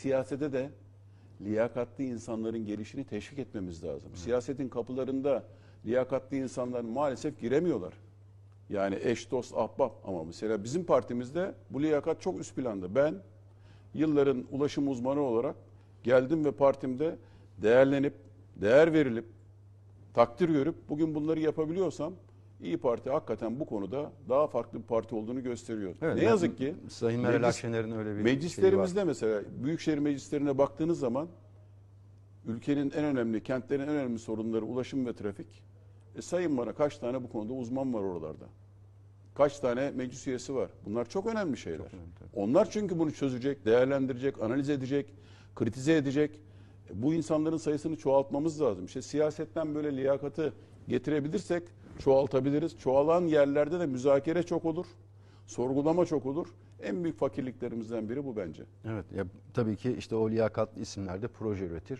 siyasete de liyakatli insanların gelişini teşvik etmemiz lazım. Siyasetin kapılarında liyakatli insanlar maalesef giremiyorlar. Yani eş, dost, ahbap ama mesela bizim partimizde bu liyakat çok üst planda. Ben yılların ulaşım uzmanı olarak geldim ve partimde değerlenip, değer verilip, takdir görüp bugün bunları yapabiliyorsam İyi Parti hakikaten bu konuda daha farklı bir parti olduğunu gösteriyor. Evet, ne yazık ki Sayın Meral meclis- Akşener'in öyle bir şeyi var. Meclislerimizde mesela büyükşehir meclislerine baktığınız zaman ülkenin en önemli, kentlerin en önemli sorunları ulaşım ve trafik. E sayın bana kaç tane bu konuda uzman var oralarda? Kaç tane meclis üyesi var? Bunlar çok önemli şeyler. önemli, tabii. Onlar çünkü bunu çözecek, değerlendirecek, analiz edecek, kritize edecek. E bu insanların sayısını çoğaltmamız lazım. İşte siyasetten böyle liyakatı getirebilirsek çoğaltabiliriz. Çoğalan yerlerde de müzakere çok olur. Sorgulama çok olur. En büyük fakirliklerimizden biri bu bence. Evet, ya tabii ki işte o liyakatli isimler de proje üretir.